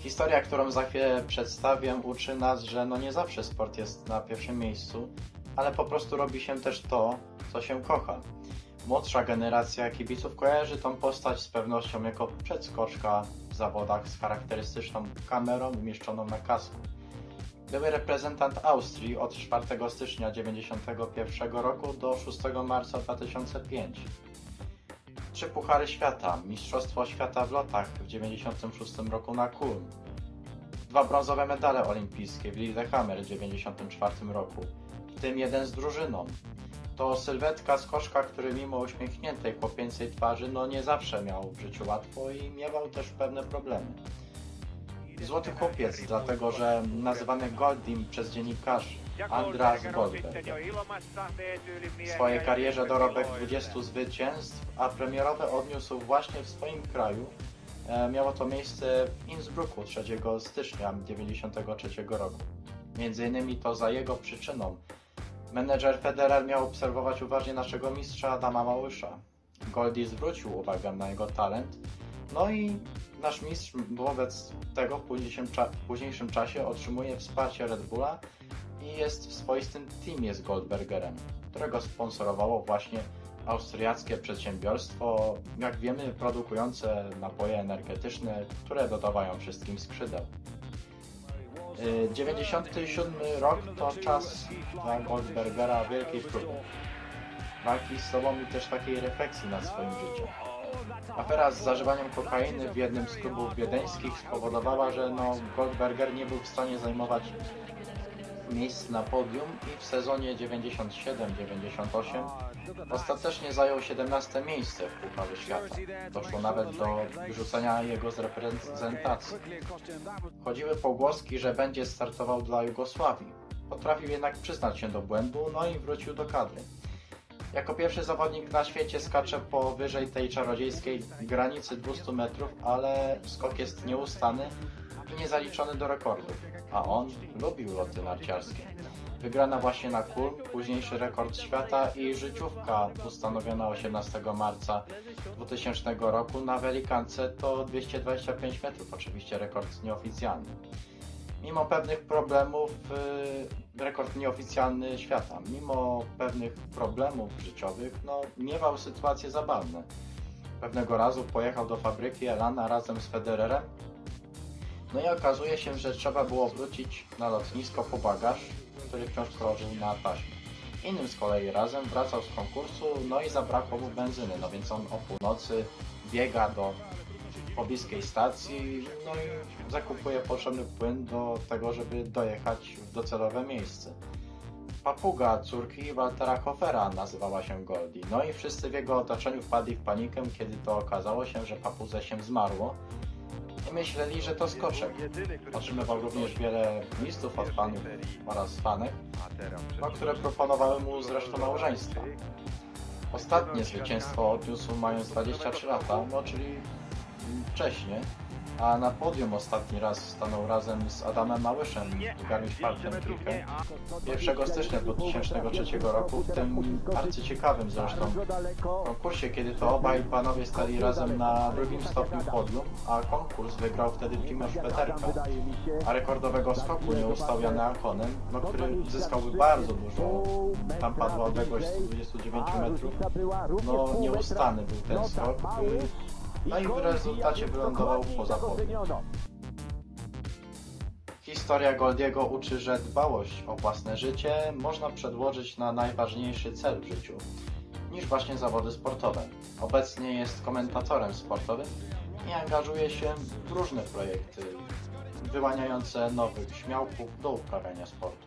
Historia, którą za chwilę przedstawię, uczy nas, że no nie zawsze sport jest na pierwszym miejscu, ale po prostu robi się też to, co się kocha. Młodsza generacja kibiców kojarzy tą postać z pewnością jako przedskoczka w zawodach z charakterystyczną kamerą umieszczoną na kasku. Były reprezentant Austrii od 4 stycznia 1991 roku do 6 marca 2005. Trzy Puchary Świata, Mistrzostwo Świata w lotach w 1996 roku na Kulm. Dwa brązowe medale olimpijskie w Lillehammer w 1994 roku, w tym jeden z drużyną. To sylwetka skoczka, który mimo uśmiechniętej chłopięcej twarzy no nie zawsze miał w życiu łatwo i miewał też pewne problemy. Złoty chłopiec, dlatego że nazywany Goldim przez dziennikarzy Andras Goldberg. W swojej karierze dorobek 20 zwycięstw, a premierowe odniósł właśnie w swoim kraju. E, Miało to miejsce w Innsbrucku 3 stycznia 1993 roku. Między innymi to za jego przyczyną menedżer Federer miał obserwować uważnie naszego mistrza Adama Małysza. Goldie zwrócił uwagę na jego talent, no i nasz mistrz wobec tego w późniejszym, w późniejszym czasie otrzymuje wsparcie Red Bulla i jest w swoistym teamie z Goldbergerem, którego sponsorowało właśnie austriackie przedsiębiorstwo, jak wiemy, produkujące napoje energetyczne, które dodawają wszystkim skrzydeł. Y, 97 rok to czas dla Goldbergera wielkiej próby. Walki z sobą i też takiej refleksji nad swoim życiem. Afera z zażywaniem kokainy w jednym z klubów wiedeńskich spowodowała, że no, Goldberger nie był w stanie zajmować miejsc na podium i w sezonie 97-98 ostatecznie zajął 17 miejsce w Pucharze Świata. Doszło nawet do wyrzucenia jego z reprezentacji. Chodziły pogłoski, że będzie startował dla Jugosławii. Potrafił jednak przyznać się do błędu, no i wrócił do kadry. Jako pierwszy zawodnik na świecie skacze powyżej tej czarodziejskiej granicy 200 metrów, ale skok jest nieustany i niezaliczony do rekordów, a on lubił loty narciarskie. Wygrana właśnie na Kulm, późniejszy rekord świata i życiówka ustanowiona 18 marca 2000 roku na Welikance to 225 metrów, oczywiście rekord nieoficjalny. Mimo pewnych problemów, yy, rekord nieoficjalny świata, mimo pewnych problemów życiowych, no miewał sytuacje zabawne. Pewnego razu pojechał do fabryki Elana razem z Federerem, no i okazuje się, że trzeba było wrócić na lotnisko po bagaż, który wciąż krążył na taśmie. Innym z kolei razem wracał z konkursu, no i zabrakło mu benzyny, no więc on o północy biega do pobliskiej stacji, no i zakupuje potrzebny płyn do tego, żeby dojechać w docelowe miejsce. Papuga córki Waltera Hofera nazywała się Goldie. No i wszyscy w jego otoczeniu wpadli w panikę, kiedy to okazało się, że papudze się zmarło i myśleli, że to skoczek. Otrzymywał również wiele listów od fanów oraz fanek, no, które proponowały mu zresztą małżeństwo. Ostatnie zwycięstwo odniósł mając 23 lata, no czyli wcześniej, a na podium ostatni raz stanął razem z Adamem Małyszem w Garmisch-Partenkirchen 1 stycznia 2003 roku w tym arcyciekawym zresztą. Konkursie, kiedy to obaj panowie stali razem na drugim stopniu podium, a konkurs wygrał wtedy Primoz Peterka, a rekordowego skoku nie ustał Jan Akonen, no, który zyskałby bardzo dużo, tam padła odległość 129 metrów, no nieustany był ten skok, no i w rezultacie wylądował poza podium. Historia Goldiego uczy, że dbałość o własne życie można przedłożyć na najważniejszy cel w życiu, niż właśnie zawody sportowe. Obecnie jest komentatorem sportowym i angażuje się w różne projekty wyłaniające nowych śmiałków do uprawiania sportu.